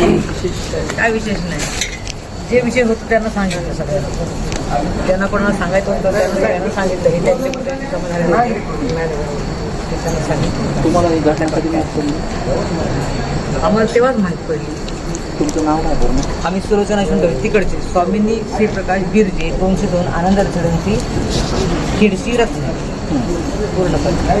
नाही. विशेष काय विशेष नाही. जे विषय होतं त्यांना सांगितलं सगळ्यांना त्यांना कोणाला सांगायचं होतं त्यांना सांगितलं. हे त्यांच्या सांगितलं. तुम्हाला ही घटना कधी माहीत पडली? आम्हाला तेव्हाच माहीत पडली. तुमचं नाव काय आम्ही सुलोचना सुंदर तिकडचे स्वामींनी श्री प्रकाश बिरजे दोनशे दोन आनंद चढणची खिडशी रत्न पूर्णपणे.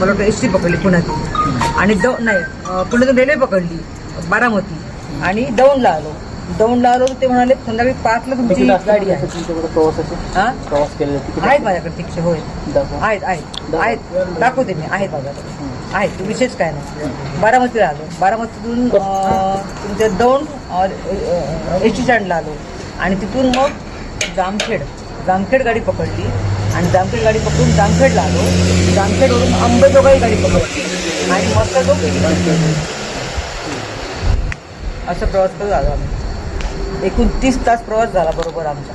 मला वाटतं एस टी पकडली पुण्यातून. आणि दौ नाही पुण्यातून रेल्वे पकडली बारामती. आणि दौंडला आलो. दौंडला आलो ते म्हणाले संध्याकाळी पाचला तुमची गाडी आहे. हा? प्रवास केलेले आहेत माझ्याकडे तिकीट होय. आहेत आहेत. आहेत. दाखवते मी आहेत माझ्याकडे. आहेत विशेष काय नाही. बारामतीला आलो. बारामतीतून अं, तुमच्या दौंड एस टी स्टँडला आलो. आणि तिथून मग जामखेड. जामखेड गाडी पकडली. आणि जामखेड गाडी पकडून जामखेडला आलो जामखेडवरून अंबेजोगाई गाडी पकडली. आणि मस्त तो असं प्रवास करत आलो आम्ही एकूण तीस तास प्रवास झाला बरोबर आमचा.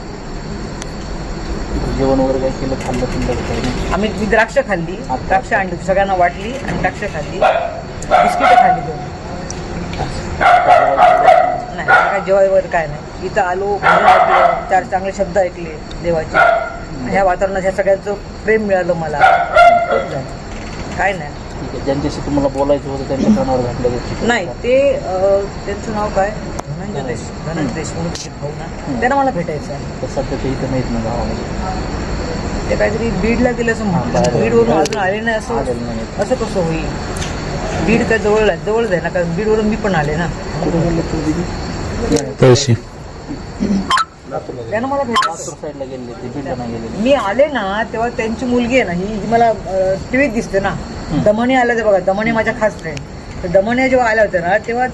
जेवण वगैरे काय केलं खाल्लं काही नाही? आम्ही मी द्राक्ष खाल्ली. द्राक्ष आणली. सगळ्यांना वाटली आणि द्राक्ष खाल्ली. बिस्किटं खाल्ली दोन. नाही काय जेवाय वगैरे काय नाही. इथं आलो ऐकलं चार चांगले शब्द ऐकले देवाचे. ह्या वातावरणात ह्या सगळ्यांचं प्रेम मिळालं मला. खूप झालं काय नाही. ठीक आहे ज्यांच्याशी तुम्हाला बोलायचं होतं त्यांच्या कानावर घातल्या गोष्टी नाही ते अं, त्यांचं नाव काय? धनंजय देश धनंजय. देशमुख ते भाऊ ना त्यांना मला भेटायचं आहे. तर सध्या ते इथं नाहीत ना गावामध्ये. ते काहीतरी बीडला गेलं असं बाहेर- म्हणतात बीडवरून अजून आले नाही असं आलेलं नाही. असं कसं होईल? बीड काय जवळ आहे जवळच आहे ना कारण बीडवरून मी पण आले ना. कुठे गेले तू दिदी? तळशी. त्यानं मला गेले मी आले ना तेव्हा त्यांची मुलगी आहे ना ही ही मला टीव्हीत दिसते ना. दमणी आल्या ते बघा दमणी माझ्या खास फ्रेंड तर दमण्या जेव्हा आल्या होत्या ना तेव्हा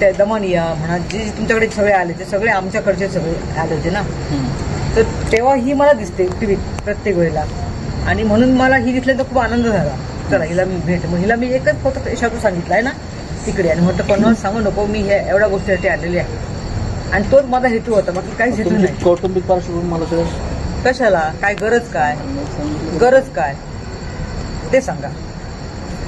त्या दमनिया म्हणा जे जे तुमच्याकडे सगळे आले ते सगळे आमच्याकडचे सगळे आले होते ना. तर तेव्हा ही मला दिसते टीव्हीत प्रत्येक वेळेला. आणि म्हणून मला ही दिसल्यानंतर खूप आनंद झाला. चला हिला मी भेट मग हिला मी एकच फक्त शब्द सांगितला आहे ना तिकडे. आणि म्हटलं कोणाला सांगू नको मी ह्या एवढ्या गोष्टीसाठी आलेली आहे. आणि तोच माझा हेतू होता बाकी काहीच हेतू नाही. कौटुंबिक पार्श्वभूमी मला कळेल कशाला? काय गरज काय? गरज काय? ते सांगा.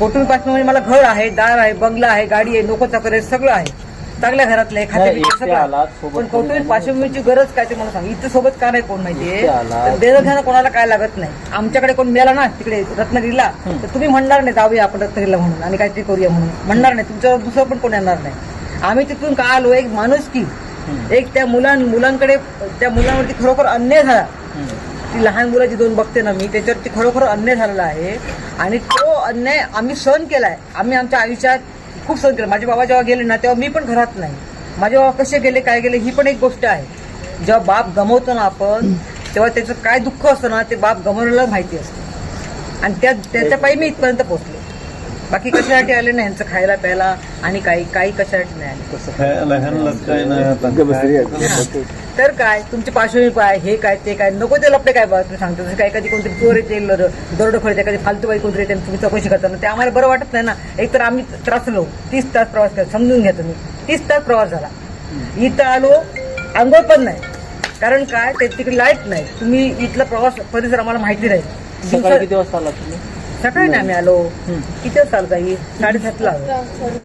कौटुंबिक पार्श्वभूमी म्हणजे मला घर आहे दार आहे बंगला आहे गाडी आहे नोकर चाकर आहे सगळं आहे. चांगल्या घरातलं आहे खाते नाही, एकटे आलात, सोबत पण कौटुंबिक. पार्श्वभूमीची गरज काय ते मला सांग. इथं सोबत का नाही कोण माहितीये? एकटे आलात. तर देणं घेणं कोणाला काय लागत नाही. आमच्याकडे कोण मिळाला ना तिकडे रत्नागिरीला तर तुम्ही म्हणणार नाही जाऊया आपण रत्नागिरीला म्हणून आणि काहीतरी करूया म्हणून. म्हणणार नाही तुमच्यावर दुसरं पण कोण येणार नाही. आम्ही तिथून का आलो? एक माणूस की. एक त्या मुलां मुलांकडे त्या मुलांवरती खरोखर अन्याय झाला. ती लहान मुलाची दोन बघते ना मी त्याच्यावरती खरोखर अन्याय झालेला आहे. आणि तो अन्याय आम्ही सहन केलाय. आम्ही आमच्या आयुष्यात खूप सहन केला. माझे बाबा जेव्हा गेले ना तेव्हा मी पण घरात नाही. माझे बाबा कसे गेले काय गेले ही पण एक गोष्ट आहे. जेव्हा बाप गमवतो ना आपण तेव्हा त्याचं काय दुःख असतं ना ते बाप गमवलेला माहिती असतं. आणि त्या त्याच्या पायी मी इथपर्यंत पोहोचले. बाकी कशासाठी आले नाही यांचं खायला प्यायला आणि काही काही कशासाठी नाही आले. खायला ह्यांनाच काय नाही आता तर काय तुमची पार्श्वभूमी काय हे काय ते काय नको ते लपडे काय बघा तुम्ही सांगता. जसं काय कधी कोणतरी चोर येते दरोड खोलते कधी फालतूबाई कोणतरी येते तुम्ही चौकशी करताना ते आम्हाला बरं वाटत नाही ना. एक तर आम्ही त्रासलो तीस तास प्रवास केला समजून घ्या तुम्ही. तीस तास प्रवास झाला. इथं आलो आंघोळ पण नाही. कारण काय ते तिकडे लाइट नाही. तुम्ही इथला प्रवास परिसर आम्हाला माहिती नाही. किती वाजता आला तुम्ही? सकाळी नाही आम्ही आलो. किती वाजता आलो ताई साडेसातला. आलो